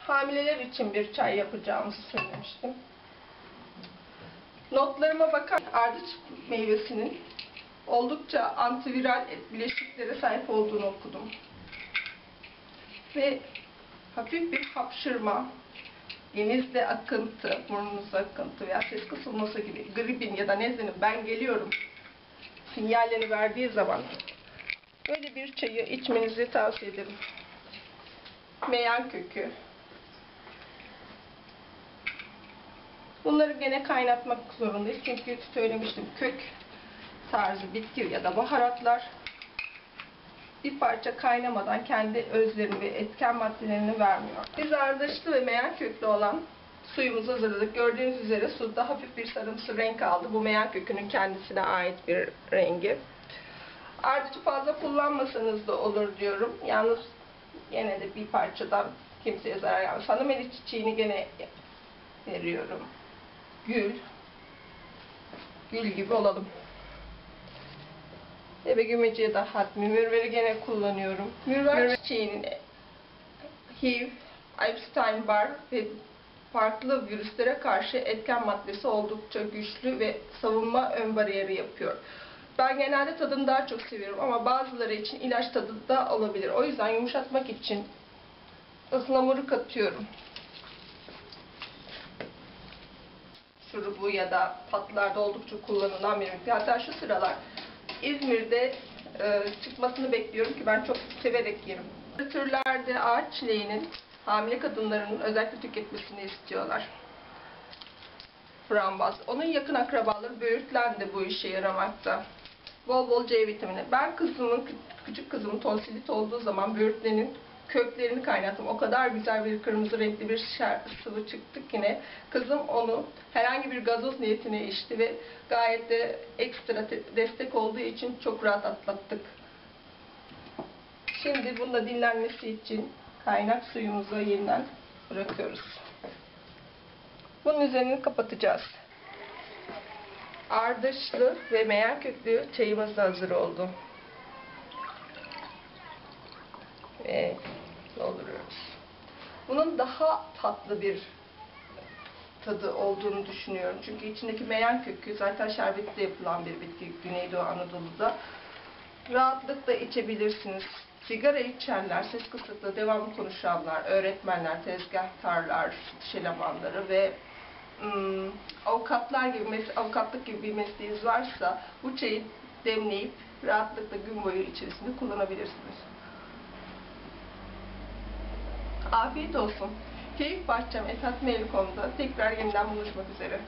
hamileler için bir çay yapacağımızı söylemiştim. Notlarıma bakar ardıç meyvesinin oldukça antiviral bileşiklere sahip olduğunu okudum. Ve hafif bir hapşırma, genizde akıntı, burnunuzda akıntı veya ses kısılması gibi gripin ya da nezlenin ben geliyorum sinyallerini verdiği zaman böyle bir çayı içmenizi tavsiye ederim. Meyan kökü. Bunları gene kaynatmak zorundayız. Çünkü söylemiştim kök tarzı bitki ya da baharatlar bir parça kaynamadan kendi özlerini ve etken maddelerini vermiyor. Biz ardışlı ve meyan köklü olan suyumuzu hazırladık. Gördüğünüz üzere suda hafif bir sarımsı renk aldı. Bu meyan kökünün kendisine ait bir rengi. Ardıcı fazla kullanmasanız da olur diyorum. Yalnız gene de bir parçadan kimseye zarar gelmez. Hanımeli çiçeğini gene veriyorum. Gül. Gül gibi olalım. Eve gümeciye de hatmi. Mürveri gene kullanıyorum. Mürver çiçeğinin HIV, Epstein-Barr ve farklı virüslere karşı etken maddesi oldukça güçlü ve savunma ön bariyeri yapıyor. Ben genelde tadını daha çok seviyorum ama bazıları için ilaç tadı da olabilir. O yüzden yumuşatmak için ıhlamuru katıyorum. Şurubu ya da tatlılarda oldukça kullanılan bir ürün. Hatta şu sıralar İzmir'de e, çıkmasını bekliyorum ki ben çok severek yerim. Türlerde ağaç çileğinin hamile kadınların özellikle tüketmesini istiyorlar. Frambaz. Onun yakın akrabaları böğürtlen bu işe yaramakta. Bol bol C vitamini. Ben kızımın, kü- küçük kızımın tonsilit olduğu zaman böğürtlenin köklerini kaynattım. O kadar güzel bir kırmızı renkli bir şer, sıvı çıktı ki ne. Kızım onu herhangi bir gazoz niyetine içti ve gayet de ekstra te- destek olduğu için çok rahat atlattık. Şimdi bunda dinlenmesi için kaynak suyumuzu yeniden bırakıyoruz. Bunun üzerini kapatacağız. Ardışlı ve meyan köklü çayımız hazır oldu. Ve dolduruyoruz. Bunun daha tatlı bir tadı olduğunu düşünüyorum. Çünkü içindeki meyan kökü zaten şerbetle yapılan bir bitki Güneydoğu Anadolu'da. Rahatlıkla içebilirsiniz. Sigara içenler, ses kısıklığı, devamlı konuşanlar, öğretmenler, tezgahtarlar, satış elemanları ve ım, avukatlar gibi, avukatlık gibi bir mesleğiniz varsa bu çayı demleyip rahatlıkla gün boyu içerisinde kullanabilirsiniz. Afiyet olsun. Keyif Bahçem Esat Mail.com'da tekrar yeniden buluşmak üzere.